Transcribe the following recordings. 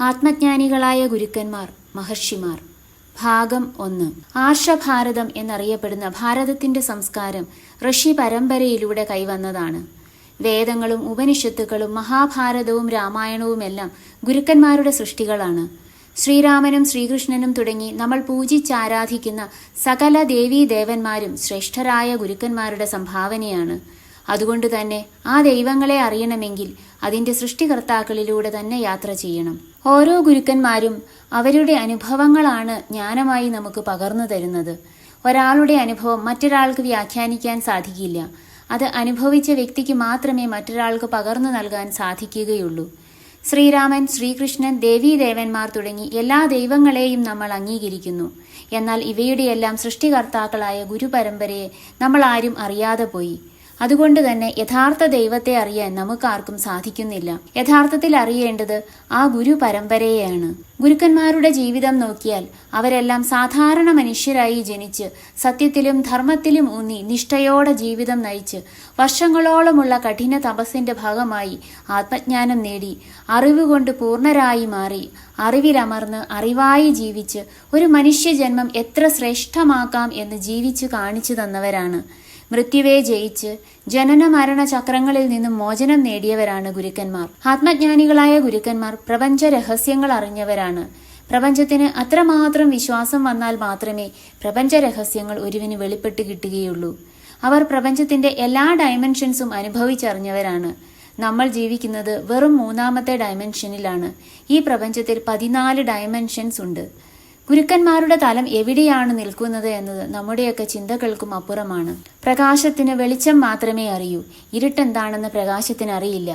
ആത്മജ്ഞാനികളായ ഗുരുക്കന്മാർ മഹർഷിമാർ. ഭാഗം ഒന്ന്. ആർഷഭാരതം എന്നറിയപ്പെടുന്ന ഭാരതത്തിന്റെ സംസ്കാരം ഋഷി പരമ്പരയിലൂടെ കൈവന്നതാണ്. വേദങ്ങളും ഉപനിഷത്തുക്കളും മഹാഭാരതവും രാമായണവുമെല്ലാം ഗുരുക്കന്മാരുടെ സൃഷ്ടികളാണ്. ശ്രീരാമനും ശ്രീകൃഷ്ണനും തുടങ്ങി നമ്മൾ പൂജിച്ചാരാധിക്കുന്ന സകല ദേവീ ദേവന്മാരും ശ്രേഷ്ഠരായ ഗുരുക്കന്മാരുടെ സംഭാവനയാണ്. അതുകൊണ്ട് തന്നെ ആ ദൈവങ്ങളെ അറിയണമെങ്കിൽ അതിന്റെ സൃഷ്ടികർത്താക്കളിലൂടെ തന്നെ യാത്ര ചെയ്യണം. ഓരോ ഗുരുക്കന്മാരും അവരുടെ അനുഭവങ്ങളാണ് ജ്ഞാനമായി നമുക്ക് പകർന്നു തരുന്നത്. ഒരാളുടെ അനുഭവം മറ്റൊരാൾക്ക് വ്യാഖ്യാനിക്കാൻ സാധിക്കില്ല. അത് അനുഭവിച്ച വ്യക്തിക്ക് മാത്രമേ മറ്റൊരാൾക്ക് പകർന്നു നൽകാൻ സാധിക്കുകയുള്ളൂ. ശ്രീരാമൻ ശ്രീകൃഷ്ണൻ ദേവീദേവന്മാർ തുടങ്ങി എല്ലാ ദൈവങ്ങളെയും നമ്മൾ അംഗീകരിക്കുന്നു. എന്നാൽ ഇവയുടെയെല്ലാം സൃഷ്ടികർത്താക്കളായ ഗുരുപരമ്പരയെ നമ്മൾ ആരും അറിയാതെ പോയി. അതുകൊണ്ട് തന്നെ യഥാർത്ഥ ദൈവത്തെ അറിയാൻ നമുക്കാർക്കും സാധിക്കുന്നില്ല. യഥാർത്ഥത്തിൽ അറിയേണ്ടത് ആ ഗുരു പരമ്പരയെയാണ്. ഗുരുക്കന്മാരുടെ ജീവിതം നോക്കിയാൽ അവരെല്ലാം സാധാരണ മനുഷ്യരായി ജനിച്ച് സത്യത്തിലും ധർമ്മത്തിലും ഊന്നി നിഷ്ഠയോടെ ജീവിതം നയിച്ച് വർഷങ്ങളോളമുള്ള കഠിന തപസ്സിന്റെ ഭാഗമായി ആത്മജ്ഞാനം നേടി അറിവുകൊണ്ട് പൂർണരായി മാറി അറിവിലമർന്ന് അറിവായി ജീവിച്ച് ഒരു മനുഷ്യജന്മം എത്ര ശ്രേഷ്ഠമാക്കാം എന്ന് ജീവിച്ചു കാണിച്ചു തന്നവരാണ്. മൃത്യുവെ ജയിച്ച് ജനന മരണ ചക്രങ്ങളിൽ നിന്നും മോചനം നേടിയവരാണ് ഗുരുക്കന്മാർ. ആത്മജ്ഞാനികളായ ഗുരുക്കന്മാർ പ്രപഞ്ച രഹസ്യങ്ങൾ അറിഞ്ഞവരാണ്. പ്രപഞ്ചത്തിന് അത്രമാത്രം വിശ്വാസം വന്നാൽ മാത്രമേ പ്രപഞ്ച രഹസ്യങ്ങൾ ഒരുവിന് വെളിപ്പെട്ട് കിട്ടുകയുള്ളൂ. അവർ പ്രപഞ്ചത്തിന്റെ എല്ലാ ഡയമെൻഷൻസും അനുഭവിച്ചറിഞ്ഞവരാണ്. നമ്മൾ ജീവിക്കുന്നത് വെറും മൂന്നാമത്തെ ഡയമെൻഷനിലാണ് ഈ പ്രപഞ്ചത്തിൽ പതിനാല് ഡയമെൻഷൻസ് ഉണ്ട്. ഗുരുക്കന്മാരുടെ തലം എവിടെയാണ് നിൽക്കുന്നത് എന്നത് നമ്മുടെയൊക്കെ ചിന്തകൾക്കും അപ്പുറമാണ്. പ്രകാശത്തിന് വെളിച്ചം മാത്രമേ അറിയൂ. ഇരുട്ടെന്താണെന്ന് പ്രകാശത്തിന് അറിയില്ല.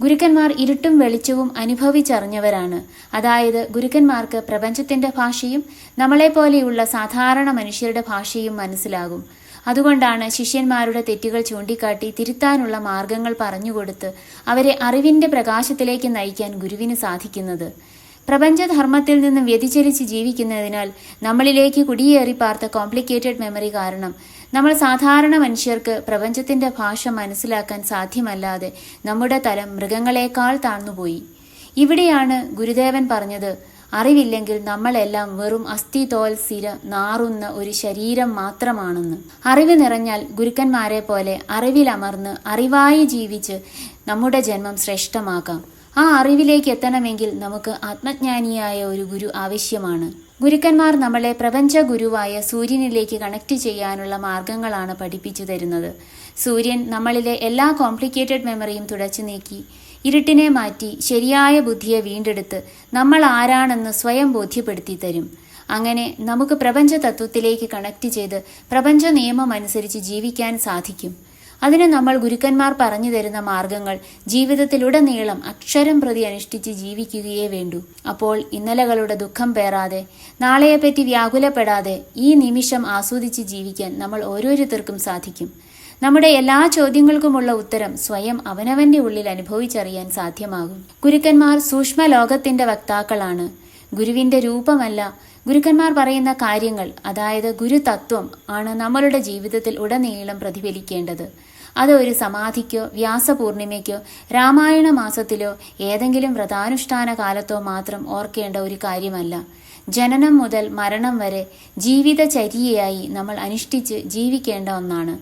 ഗുരുക്കന്മാർ ഇരുട്ടും വെളിച്ചവും അനുഭവിച്ചറിഞ്ഞവരാണ്. അതായത് ഗുരുക്കന്മാർക്ക് പ്രപഞ്ചത്തിന്റെ ഭാഷയും നമ്മളെപ്പോലെയുള്ള സാധാരണ മനുഷ്യരുടെ ഭാഷയും മനസ്സിലാകും. അതുകൊണ്ടാണ് ശിഷ്യന്മാരുടെ തെറ്റുകൾ ചൂണ്ടിക്കാട്ടി തിരുത്താനുള്ള മാർഗങ്ങൾ പറഞ്ഞുകൊടുത്ത് അവരെ അറിവിന്റെ പ്രകാശത്തിലേക്ക് നയിക്കാൻ ഗുരുവിന് സാധിക്കുന്നത്. പ്രപഞ്ചധർമ്മത്തിൽ നിന്നും വ്യതിചലിച്ച് ജീവിക്കുന്നതിനാൽ നമ്മളിലേക്ക് കുടിയേറി പാർത്ത കോംപ്ലിക്കേറ്റഡ് മെമ്മറി കാരണം നമ്മൾ സാധാരണ മനുഷ്യർക്ക് പ്രപഞ്ചത്തിന്റെ ഭാഷ മനസ്സിലാക്കാൻ സാധ്യമല്ലാതെ നമ്മുടെ തലം മൃഗങ്ങളെക്കാൾ താഴ്ന്നുപോയി. ഇവിടെയാണ് ഗുരുദേവൻ പറഞ്ഞത് അറിവില്ലെങ്കിൽ നമ്മളെല്ലാം വെറും അസ്ഥി തോൽ സിര നാറുന്ന ഒരു ശരീരം മാത്രമാണെന്ന്. അറിവ് നിറഞ്ഞാൽ ഗുരുക്കന്മാരെ പോലെ അറിവിലമർന്ന് അറിവായി ജീവിച്ച് നമ്മുടെ ജന്മം ശ്രേഷ്ഠമാക്കാം. ആ അറിവിലേക്ക് എത്തണമെങ്കിൽ നമുക്ക് ആത്മജ്ഞാനിയായ ഒരു ഗുരു ആവശ്യമാണ്. ഗുരുക്കന്മാർ നമ്മളെ പ്രപഞ്ച ഗുരുവായ സൂര്യനിലേക്ക് കണക്ട് ചെയ്യാനുള്ള മാർഗങ്ങളാണ് പഠിപ്പിച്ചു തരുന്നത്. സൂര്യൻ നമ്മളിലെ എല്ലാ കോംപ്ലിക്കേറ്റഡ് മെമ്മറിയും തുടച്ചു നീക്കി ഇരുട്ടിനെ മാറ്റി ശരിയായ ബുദ്ധിയെ വീണ്ടെടുത്ത് നമ്മൾ ആരാണെന്ന് സ്വയം ബോധ്യപ്പെടുത്തി തരും. അങ്ങനെ നമുക്ക് പ്രപഞ്ച തത്വത്തിലേക്ക് കണക്ട് ചെയ്ത് പ്രപഞ്ച നിയമം അനുസരിച്ച് ജീവിക്കാൻ സാധിക്കും. അതിന് നമ്മൾ ഗുരുക്കന്മാർ പറഞ്ഞു തരുന്ന മാർഗങ്ങൾ ജീവിതത്തിലുടനീളം അക്ഷരം പ്രതി അനുഷ്ഠിച്ച് ജീവിക്കുകയേ വേണ്ടൂ. അപ്പോൾ ഇന്നലകളുടെ ദുഃഖം പേറാതെ നാളെയെപ്പറ്റി വ്യാകുലപ്പെടാതെ ഈ നിമിഷം ആസ്വദിച്ച് ജീവിക്കാൻ നമ്മൾ ഓരോരുത്തർക്കും സാധിക്കും. നമ്മുടെ എല്ലാ ചോദ്യങ്ങൾക്കുമുള്ള ഉത്തരം സ്വയം അവനവന്റെ ഉള്ളിൽ അനുഭവിച്ചറിയാൻ സാധ്യമാകും. ഗുരുക്കന്മാർ സൂക്ഷ്മ ലോകത്തിന്റെ വക്താക്കളാണ്. ഗുരുവിന്റെ രൂപമല്ല ഗുരുക്കന്മാർ പറയുന്ന കാര്യങ്ങൾ അതായത് ഗുരുതത്വം ആണ് നമ്മളുടെ ജീവിതത്തിൽ ഉടനീളം പ്രതിഫലിക്കേണ്ടത്. അത് ഒരു സമാധിക്കോ വ്യാസപൂർണിമയ്ക്കോ രാമായണ മാസത്തിലോ ഏതെങ്കിലും വ്രതാനുഷ്ഠാന കാലത്തോ മാത്രം ഓർക്കേണ്ട ഒരു കാര്യമല്ല. ജനനം മുതൽ മരണം വരെ ജീവിതചര്യയായി നമ്മൾ അനുഷ്ഠിച്ച് ജീവിക്കേണ്ട ഒന്നാണ്.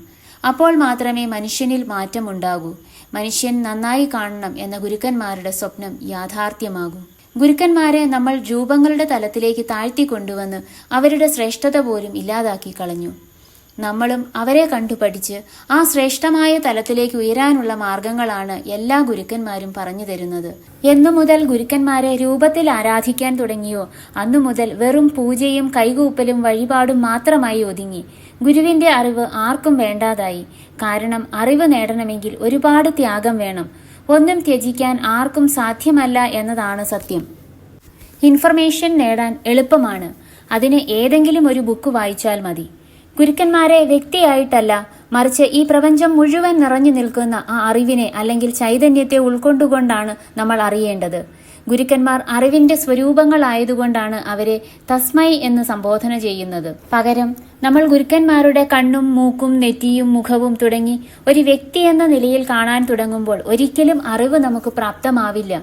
അപ്പോൾ മാത്രമേ മനുഷ്യനിൽ മാറ്റമുണ്ടാകൂ. മനുഷ്യൻ നന്നായി കാണണം എന്ന ഗുരുക്കന്മാരുടെ സ്വപ്നം യാഥാർത്ഥ്യമാകും. ഗുരുക്കന്മാരെ നമ്മൾ രൂപങ്ങളുടെ തലത്തിലേക്ക് താഴ്ത്തി കൊണ്ടുവന്ന് അവരുടെ ശ്രേഷ്ഠത പോലും ഇല്ലാതാക്കി കളഞ്ഞു. നമ്മളും അവരെ കണ്ടു പഠിച്ച് ആ ശ്രേഷ്ഠമായ തലത്തിലേക്ക് ഉയരാനുള്ള മാർഗങ്ങളാണ് എല്ലാ ഗുരുക്കന്മാരും പറഞ്ഞു തരുന്നത്. എന്നു മുതൽ ഗുരുക്കന്മാരെ രൂപത്തിൽ ആരാധിക്കാൻ തുടങ്ങിയോ അന്നു മുതൽ വെറും പൂജയും കൈകൂപ്പലും വഴിപാടും മാത്രമായി ഒതുങ്ങി. ഗുരുവിന്റെ അറിവ് ആർക്കും വേണ്ടാതായി. കാരണം അറിവ് നേടണമെങ്കിൽ ഒരുപാട് ത്യാഗം വേണം. ഒന്നും ത്യജിക്കാൻ ആർക്കും സാധ്യമല്ല എന്നതാണ് സത്യം. ഇൻഫർമേഷൻ നേടാൻ എളുപ്പമാണ്. അതിന് ഏതെങ്കിലും ഒരു ബുക്ക് വായിച്ചാൽ മതി. ഗുരുക്കന്മാരെ വ്യക്തിയായിട്ടല്ല മറിച്ച് ഈ പ്രപഞ്ചം മുഴുവൻ നിറഞ്ഞു നിൽക്കുന്ന ആ അറിവിനെ അല്ലെങ്കിൽ ചൈതന്യത്തെ ഉൾക്കൊണ്ടുകൊണ്ടാണ് നമ്മൾ അറിയേണ്ടത്. ഗുരുക്കന്മാർ അറിവിന്റെ സ്വരൂപങ്ങളായതുകൊണ്ടാണ് അവരെ തസ്മൈ എന്ന് സംബോധന ചെയ്യുന്നത്. പകരം നമ്മൾ ഗുരുക്കന്മാരുടെ കണ്ണും മൂക്കും നെറ്റിയും മുഖവും തുടങ്ങി ഒരു വ്യക്തി എന്ന നിലയിൽ കാണാൻ തുടങ്ങുമ്പോൾ ഒരിക്കലും അറിവ് നമുക്ക് പ്രാപ്തമാവില്ല.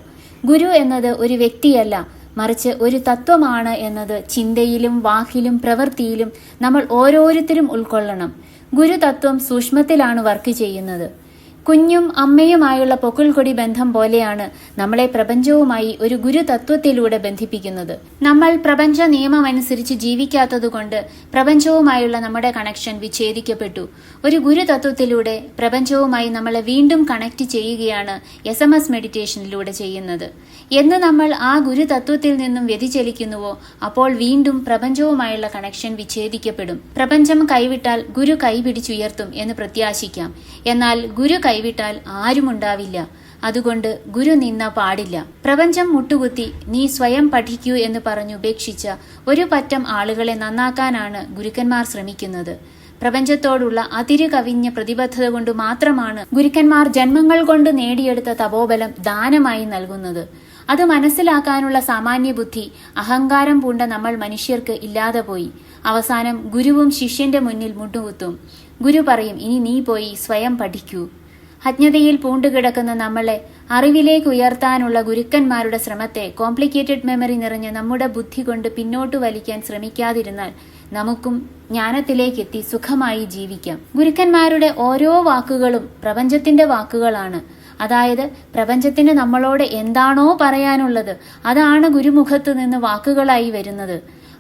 ഗുരു എന്നത് ഒരു വ്യക്തിയല്ല മറിച്ച് ഒരു തത്വമാണ് എന്നത് ചിന്തയിലും വാക്കിലും പ്രവൃത്തിയിലും നമ്മൾ ഓരോരുത്തരും ഉൾക്കൊള്ളണം. ഗുരുതത്വം സൂക്ഷ്മത്തിലാണ് വർക്ക് ചെയ്യുന്നത്. കുഞ്ഞും അമ്മയുമായുള്ള പൊക്കിൾക്കൊടി ബന്ധം പോലെയാണ് നമ്മളെ പ്രപഞ്ചവുമായി ഒരു ഗുരുതത്വത്തിലൂടെ ബന്ധിപ്പിക്കുന്നത്. നമ്മൾ പ്രപഞ്ച നിയമമനുസരിച്ച് ജീവിക്കാത്തതുകൊണ്ട് പ്രപഞ്ചവുമായുള്ള നമ്മുടെ കണക്ഷൻ വിച്ഛേദിക്കപ്പെട്ടു. ഒരു ഗുരുതത്വത്തിലൂടെ പ്രപഞ്ചവുമായി നമ്മളെ വീണ്ടും കണക്ട് ചെയ്യുകയാണ് എസ് എം എസ് മെഡിറ്റേഷനിലൂടെ ചെയ്യുന്നത്. എന്ന് നമ്മൾ ആ ഗുരുതത്വത്തിൽ നിന്നും വ്യതിചലിക്കുന്നുവോ അപ്പോൾ വീണ്ടും പ്രപഞ്ചവുമായുള്ള കണക്ഷൻ വിച്ഛേദിക്കപ്പെടും. പ്രപഞ്ചം കൈവിട്ടാൽ ഗുരു കൈപിടിച്ചുയർത്തും എന്ന് പ്രത്യാശിക്കാം. എന്നാൽ ഗുരു കൈവിട്ടാൽ ആരുമുണ്ടാവില്ല. അതുകൊണ്ട് ഗുരു നിന്ന പാടില്ല. പ്രപഞ്ചം മുട്ടുകുത്തി നീ സ്വയം പഠിക്കൂ എന്ന് പറഞ്ഞുപേക്ഷിച്ച ഒരു പറ്റം ആളുകളെ നന്നാക്കാനാണ് ഗുരുക്കന്മാർ ശ്രമിക്കുന്നത്. പ്രപഞ്ചത്തോടുള്ള അതിരുകവിഞ്ഞ പ്രതിബദ്ധത കൊണ്ട് മാത്രമാണ് ഗുരുക്കന്മാർ ജന്മങ്ങൾ കൊണ്ട് നേടിയെടുത്ത തപോബലം ദാനമായി നൽകുന്നത്. അത് മനസ്സിലാക്കാനുള്ള സാമാന്യ ബുദ്ധി അഹങ്കാരം പൂണ്ട നമ്മൾ മനുഷ്യർക്ക് ഇല്ലാതെ പോയി. അവസാനം ഗുരുവും ശിഷ്യന്റെ മുന്നിൽ മുട്ടുകുത്തും. ഗുരു പറയും ഇനി നീ പോയി സ്വയം പഠിക്കൂ. അജ്ഞതയിൽ പൂണ്ടുകിടക്കുന്ന നമ്മളെ അറിവിലേക്ക് ഉയർത്താനുള്ള ഗുരുക്കന്മാരുടെ ശ്രമത്തെ കോംപ്ലിക്കേറ്റഡ് മെമ്മറി നിറഞ്ഞ നമ്മുടെ ബുദ്ധി കൊണ്ട് പിന്നോട്ട് വലിക്കാൻ ശ്രമിക്കാതിരുന്നാൽ നമുക്കും ജ്ഞാനത്തിലേക്കെത്തി സുഖമായി ജീവിക്കാം. ഗുരുക്കന്മാരുടെ ഓരോ വാക്കുകളും പ്രപഞ്ചത്തിന്റെ വാക്കുകളാണ്. അതായത് പ്രപഞ്ചത്തിന് നമ്മളോട് എന്താണോ പറയാനുള്ളത് അതാണ് ഗുരുമുഖത്ത് നിന്ന് വാക്കുകളായി വരുന്നത്.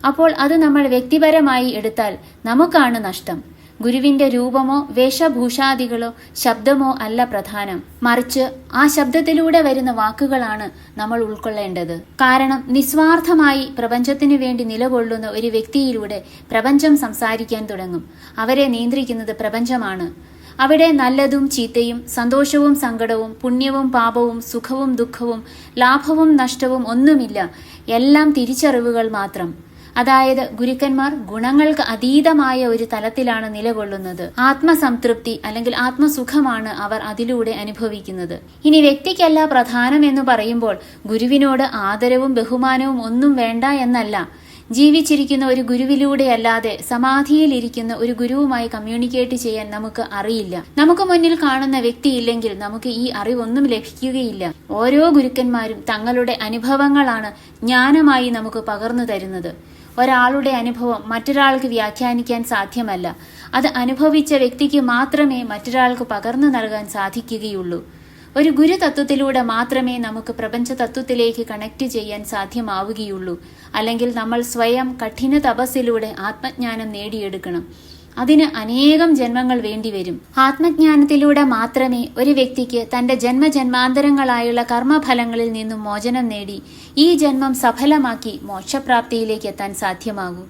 അപ്പോൾ അത് നമ്മൾ വ്യക്തിപരമായി എടുത്താൽ നമുക്കാണ് നഷ്ടം. ഗുരുവിന്റെ രൂപമോ വേഷഭൂഷാദികളോ ശബ്ദമോ അല്ല പ്രധാനം. മറിച്ച് ആ ശബ്ദത്തിലൂടെ വരുന്ന വാക്കുകളാണ് നമ്മൾ ഉൾക്കൊള്ളേണ്ടത്. കാരണം നിസ്വാർത്ഥമായി പ്രപഞ്ചത്തിനു വേണ്ടി നിലകൊള്ളുന്ന ഒരു വ്യക്തിയിലൂടെ പ്രപഞ്ചം സംസാരിക്കാൻ തുടങ്ങും. അവരെ നിയന്ത്രിക്കുന്നത് പ്രപഞ്ചമാണ്. അവിടെ നല്ലതും ചീത്തയും സന്തോഷവും സങ്കടവും പുണ്യവും പാപവും സുഖവും ദുഃഖവും ലാഭവും നഷ്ടവും ഒന്നുമില്ല. എല്ലാം തിരിച്ചറിവുകൾ മാത്രം. അതായത് ഗുരുക്കന്മാർ ഗുണങ്ങൾക്ക് അതീതമായ ഒരു തലത്തിലാണ് നിലകൊള്ളുന്നത്. ആത്മസംതൃപ്തി അല്ലെങ്കിൽ ആത്മസുഖമാണ് അവർ അതിലൂടെ അനുഭവിക്കുന്നത്. ഇനി വ്യക്തിക്കല്ല പ്രധാനം എന്ന് പറയുമ്പോൾ ഗുരുവിനോട് ആദരവും ബഹുമാനവും ഒന്നും വേണ്ട എന്നല്ല. ജീവിച്ചിരിക്കുന്ന ഒരു ഗുരുവിലൂടെയല്ലാതെ സമാധിയിലിരിക്കുന്ന ഒരു ഗുരുവുമായി കമ്മ്യൂണിക്കേറ്റ് ചെയ്യാൻ നമുക്ക് അറിയില്ല. നമുക്ക് മുന്നിൽ കാണുന്ന വ്യക്തിയില്ലെങ്കിൽ നമുക്ക് ഈ അറിവൊന്നും ലഭിക്കുകയില്ല. ഓരോ ഗുരുക്കന്മാരും തങ്ങളുടെ അനുഭവങ്ങളാണ് ജ്ഞാനമായി നമുക്ക് പകർന്നു തരുന്നത്. ഒരാളുടെ അനുഭവം മറ്റൊരാൾക്ക് വ്യാഖ്യാനിക്കാൻ സാധ്യമല്ല. അത് അനുഭവിച്ച വ്യക്തിക്ക് മാത്രമേ മറ്റൊരാൾക്ക് പകർന്നു നൽകാൻ സാധിക്കുകയുള്ളൂ. ഒരു ഗുരു തത്വത്തിലൂടെ മാത്രമേ നമുക്ക് പ്രപഞ്ച തത്വത്തിലേക്ക് കണക്ട് ചെയ്യാൻ സാധ്യമാവുകയുള്ളൂ. അല്ലെങ്കിൽ നമ്മൾ സ്വയം കഠിന തപസ്സിലൂടെ ആത്മജ്ഞാനം നേടിയെടുക്കണം. അതിന് അനേകം ജന്മങ്ങൾ വേണ്ടിവരും ആത്മജ്ഞാനത്തിലൂടെ മാത്രമേ ഒരു വ്യക്തിക്ക് തന്റെ ജന്മജന്മാന്തരങ്ങളായുള്ള കർമ്മഫലങ്ങളിൽ നിന്നും മോചനം നേടി ഈ ജന്മം സഫലമാക്കി മോക്ഷപ്രാപ്തിയിലേക്ക് എത്താൻ സാധ്യമാകൂ.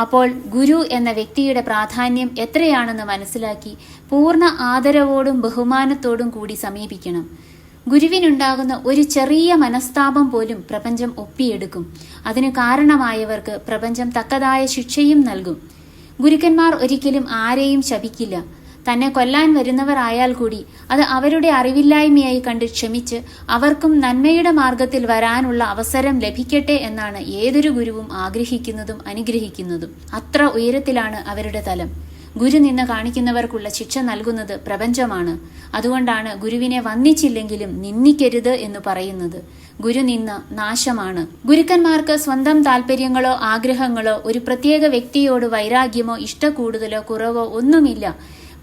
അപ്പോൾ ഗുരു എന്ന വ്യക്തിയുടെ പ്രാധാന്യം എത്രയാണെന്ന് മനസ്സിലാക്കി പൂർണ ആദരവോടും ബഹുമാനത്തോടും കൂടി സമീപിക്കണം. ഗുരുവിനുണ്ടാകുന്ന ഒരു ചെറിയ മനസ്താപം പോലും പ്രപഞ്ചം ഒപ്പിയെടുക്കും. അതിന് കാരണമായവർക്ക് പ്രപഞ്ചം തക്കതായ ശിക്ഷയും നൽകും. ഗുരുക്കന്മാർ ഒരിക്കലും ആരെയും ശപിക്കില്ല. തന്നെ കൊല്ലാൻ വരുന്നവർ ആയാൽ കൂടി അത് അവരുടെ അറിവില്ലായ്മയായി കണ്ട് ക്ഷമിച്ച് അവർക്കും നന്മയുടെ മാർഗത്തിൽ വരാനുള്ള അവസരം ലഭിക്കട്ടെ എന്നാണ് ഏതൊരു ഗുരുവും ആഗ്രഹിക്കുന്നതും അനുഗ്രഹിക്കുന്നതും. അത്ര ഉയരത്തിലാണ് അവരുടെ തലം. ഗുരു നിന്ന് കാണിക്കുന്നവർക്കുള്ള ശിക്ഷ നൽകുന്നത് പ്രപഞ്ചമാണ്. അതുകൊണ്ടാണ് ഗുരുവിനെ വന്നിച്ചില്ലെങ്കിലും നിന്ദിക്കരുത് എന്ന് പറയുന്നത്. ഗുരു നിന്ന് നാശമാണ്. ഗുരുക്കന്മാർക്ക് സ്വന്തം താല്പര്യങ്ങളോ ആഗ്രഹങ്ങളോ ഒരു പ്രത്യേക വ്യക്തിയോട് വൈരാഗ്യമോ ഇഷ്ടക്കൂടുതലോ കുറവോ ഒന്നുമില്ല.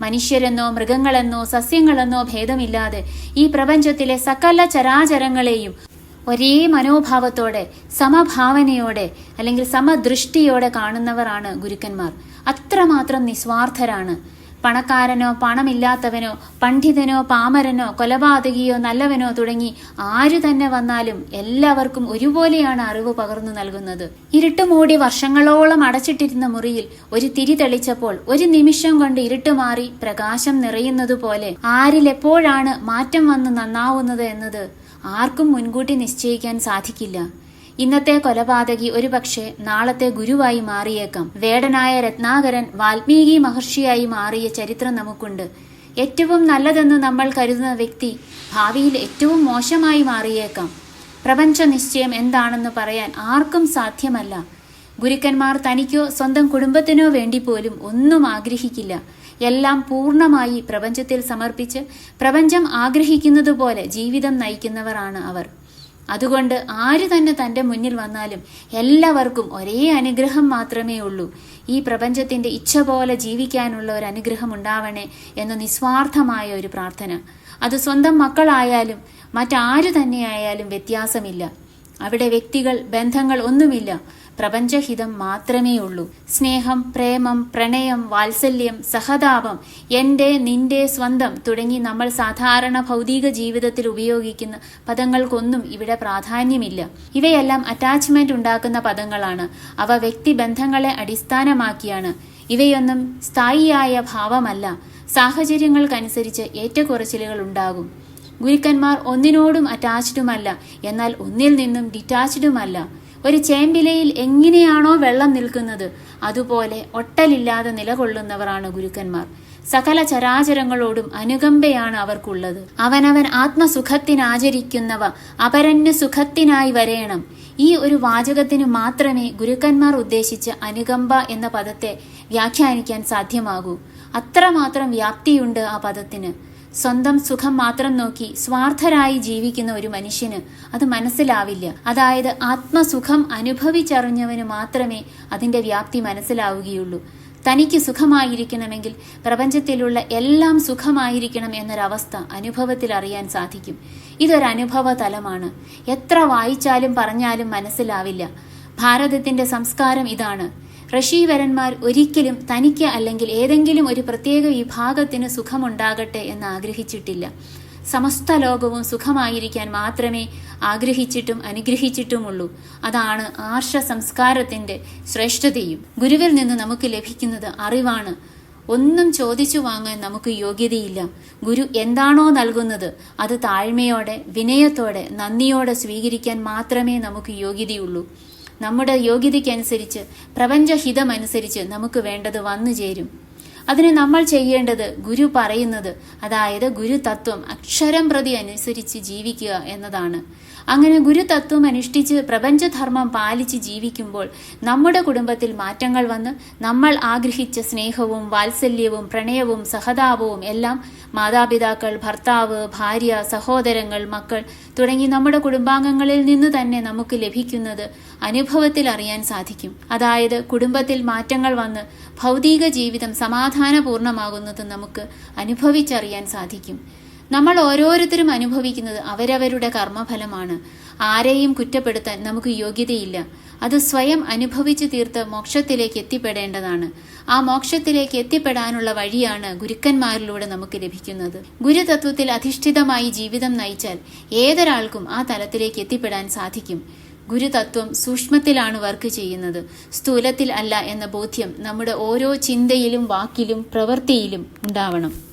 മനുഷ്യരെന്നോ മൃഗങ്ങളെന്നോ സസ്യങ്ങളെന്നോ ഭേദമില്ലാതെ ഈ പ്രപഞ്ചത്തിലെ സകല ചരാചരങ്ങളെയും ഒരേ മനോഭാവത്തോടെ സമഭാവനയോടെ അല്ലെങ്കിൽ സമദൃഷ്ടിയോടെ കാണുന്നവരാണ് ഗുരുക്കന്മാർ. അത്രമാത്രം നിസ്വാർത്ഥരാണ്. പണക്കാരനോ പണമില്ലാത്തവനോ പണ്ഡിതനോ പാമരനോ കൊലപാതകിയോ നല്ലവനോ തുടങ്ങി ആരു തന്നെ വന്നാലും എല്ലാവർക്കും ഒരുപോലെയാണ് അറിവ് പകർന്നു നൽകുന്നത്. ഇരുട്ടുമൂടി വർഷങ്ങളോളം അടച്ചിട്ടിരുന്ന മുറിയിൽ ഒരു തിരി തെളിച്ചപ്പോൾ ഒരു നിമിഷം കൊണ്ട് ഇരുട്ട് മാറി പ്രകാശം നിറയുന്നതുപോലെ ആരിൽ എപ്പോഴാണ് മാറ്റം വന്ന് നന്നാവുന്നത് എന്നത് ആർക്കും മുൻകൂട്ടി നിശ്ചയിക്കാൻ സാധിക്കില്ല. ഇന്നത്തെ കൊലപാതകി ഒരുപക്ഷെ നാളത്തെ ഗുരുവായി മാറിയേക്കാം. വേടനായ രത്നാകരൻ വാൽമീകി മഹർഷിയായി മാറിയ ചരിത്രം നമുക്കുണ്ട്. ഏറ്റവും നല്ലതെന്ന് നമ്മൾ കരുതുന്ന വ്യക്തി ഭാവിയിൽ ഏറ്റവും മോശമായി മാറിയേക്കാം. പ്രപഞ്ച നിശ്ചയം എന്താണെന്ന് പറയാൻ ആർക്കും സാധ്യമല്ല. ഗുരുക്കന്മാർ തനിക്കോ സ്വന്തം കുടുംബത്തിനോ വേണ്ടി പോലും ഒന്നും ആഗ്രഹിക്കില്ല. എല്ലാം പൂർണമായി പ്രപഞ്ചത്തിൽ സമർപ്പിച്ച് പ്രപഞ്ചം ആഗ്രഹിക്കുന്നതുപോലെ ജീവിതം നയിക്കുന്നവരാണ് അവർ. അതുകൊണ്ട് ആര് തന്നെ തന്റെ മുന്നിൽ വന്നാലും എല്ലാവർക്കും ഒരേ അനുഗ്രഹം മാത്രമേ ഉള്ളൂ. ഈ പ്രപഞ്ചത്തിന്റെ ഇച്ഛ പോലെ ജീവിക്കാനുള്ള ഒരു അനുഗ്രഹം ഉണ്ടാവണേ എന്ന നിസ്വാർത്ഥമായ ഒരു പ്രാർത്ഥന. അത് സ്വന്തം മക്കളായാലും മറ്റാരു തന്നെയായാലും വ്യത്യാസമില്ല. അവിടെ വ്യക്തികൾ ബന്ധങ്ങൾ ഒന്നുമില്ല. പ്രപഞ്ചഹിതം മാത്രമേ ഉള്ളൂ സ്നേഹം പ്രേമം പ്രണയം വാത്സല്യം സഹതാപം എന്റെ നിന്റെ സ്വന്തം തുടങ്ങി നമ്മൾ സാധാരണ ഭൗതിക ജീവിതത്തിൽ ഉപയോഗിക്കുന്ന പദങ്ങൾക്കൊന്നും ഇവിടെ പ്രാധാന്യമില്ല. ഇവയെല്ലാം അറ്റാച്ച്മെന്റ് ഉണ്ടാക്കുന്ന പദങ്ങളാണ്. അവ വ്യക്തിബന്ധങ്ങളെ അടിസ്ഥാനമാക്കിയാണ്. ഇവയൊന്നും സ്ഥായിയായ ഭാവമല്ല. സാഹചര്യങ്ങൾക്കനുസരിച്ച് ഏറ്റക്കുറച്ചിലുകൾ ഉണ്ടാകും. ഗുരുക്കന്മാർ ഒന്നിനോടും അറ്റാച്ച്ഡുമല്ല എന്നാൽ ഒന്നിൽ നിന്നും ഡിറ്റാച്ച്ഡുമല്ല ഒരു ചേമ്പിലയിൽ എങ്ങനെയാണോ വെള്ളം നിൽക്കുന്നത് അതുപോലെ ഒട്ടലില്ലാതെ നിലകൊള്ളുന്നവരാണ് ഗുരുക്കന്മാർ. സകല ചരാചരങ്ങളോടും അനുകമ്പയാണ് അവർക്കുള്ളത്. അവനവൻ ആത്മസുഖത്തിനാചരിക്കുന്നവ അപരന് സുഖത്തിനായി വരേണം. ഈ ഒരു വാചകത്തിന് മാത്രമേ ഗുരുക്കന്മാർ ഉദ്ദേശിച്ച അനുകമ്പ എന്ന പദത്തെ വ്യാഖ്യാനിക്കാൻ സാധ്യമാകൂ. അത്രമാത്രം വ്യാപ്തിയുണ്ട് ആ പദത്തിന്. സ്വന്തം സുഖം മാത്രം നോക്കി സ്വാർത്ഥരായി ജീവിക്കുന്ന ഒരു മനുഷ്യന് അത് മനസ്സിലാവില്ല. അതായത് ആത്മസുഖം അനുഭവിച്ചറിഞ്ഞവന് മാത്രമേ അതിന്റെ വ്യാപ്തി മനസ്സിലാവുകയുള്ളൂ. തനിക്ക് സുഖമായിരിക്കണമെങ്കിൽ പ്രപഞ്ചത്തിലുള്ള എല്ലാം സുഖമായിരിക്കണം എന്നൊരവസ്ഥ അനുഭവത്തിൽ അറിയാൻ സാധിക്കും. ഇതൊരനുഭവ തലമാണ് എത്ര വായിച്ചാലും പറഞ്ഞാലും മനസ്സിലാവില്ല. ഭാരതത്തിന്റെ സംസ്കാരം ഇതാണ്. ഋഷീവരന്മാർ ഒരിക്കലും തനിക്ക് അല്ലെങ്കിൽ ഏതെങ്കിലും ഒരു പ്രത്യേക വിഭാഗത്തിന് സുഖമുണ്ടാകട്ടെ എന്ന് ആഗ്രഹിച്ചിട്ടില്ല. സമസ്ത ലോകവും സുഖമായിരിക്കാൻ മാത്രമേ ആഗ്രഹിച്ചിട്ടും അനുഗ്രഹിച്ചിട്ടുമുള്ളൂ. അതാണ് ആർഷ സംസ്കാരത്തിന്റെ ശ്രേഷ്ഠതയും. ഗുരുവിൽ നിന്ന് നമുക്ക് ലഭിക്കുന്നത് അറിവാണ്. ഒന്നും ചോദിച്ചു വാങ്ങാൻ നമുക്ക് യോഗ്യതയില്ല. ഗുരു എന്താണോ നൽകുന്നത് അത് താഴ്മയോടെ വിനയത്തോടെ നന്ദിയോടെ സ്വീകരിക്കാൻ മാത്രമേ നമുക്ക് യോഗ്യതയുള്ളൂ. നമ്മുടെ യോഗ്യതയ്ക്കനുസരിച്ച് പ്രപഞ്ചഹിതമനുസരിച്ച് നമുക്ക് വേണ്ടത് വന്നു ചേരും. അതിന് നമ്മൾ ചെയ്യേണ്ടത് ഗുരു പറയുന്നത് അതായത് ഗുരുതത്വം അക്ഷരം പ്രതി അനുസരിച്ച് ജീവിക്കുക എന്നതാണ്. അങ്ങനെ ഗുരുതത്വം അനുഷ്ഠിച്ച് പ്രപഞ്ചധർമ്മം പാലിച്ച് ജീവിക്കുമ്പോൾ നമ്മുടെ കുടുംബത്തിൽ മാറ്റങ്ങൾ വന്ന് നമ്മൾ ആഗ്രഹിച്ച സ്നേഹവും വാത്സല്യവും പ്രണയവും സഹതാപവും എല്ലാം മാതാപിതാക്കൾ ഭർത്താവ് ഭാര്യ സഹോദരങ്ങൾ മക്കൾ തുടങ്ങി നമ്മുടെ കുടുംബാംഗങ്ങളിൽ നിന്ന് തന്നെ നമുക്ക് ലഭിക്കുന്നത് അനുഭവത്തിൽ അറിയാൻ സാധിക്കും. അതായത് കുടുംബത്തിൽ മാറ്റങ്ങൾ വന്ന് ഭൗതിക ജീവിതം സമാധാനപൂർണമാകുന്നത് നമുക്ക് അനുഭവിച്ചറിയാൻ സാധിക്കും. നമ്മൾ ഓരോരുത്തരും അനുഭവിക്കുന്നത് അവരവരുടെ കർമ്മഫലമാണ്. ആരെയും കുറ്റപ്പെടുത്താൻ നമുക്ക് യോഗ്യതയില്ല. അത് സ്വയം അനുഭവിച്ചു തീർത്ത് മോക്ഷത്തിലേക്ക് എത്തിപ്പെടേണ്ടതാണ്. ആ മോക്ഷത്തിലേക്ക് എത്തിപ്പെടാനുള്ള വഴിയാണ് ഗുരുക്കന്മാരിലൂടെ നമുക്ക് ലഭിക്കുന്നത്. ഗുരുതത്വത്തിൽ അധിഷ്ഠിതമായി ജീവിതം നയിച്ചാൽ ഏതൊരാൾക്കും ആ തലത്തിലേക്ക് എത്തിപ്പെടാൻ സാധിക്കും. ഗുരുതത്വം സൂക്ഷ്മത്തിലാണ് വർക്ക് ചെയ്യുന്നത്. സ്ഥൂലത്തിൽ അല്ല എന്ന ബോധ്യം നമ്മുടെ ഓരോ ചിന്തയിലും വാക്കിലും പ്രവൃത്തിയിലും ഉണ്ടാവണം.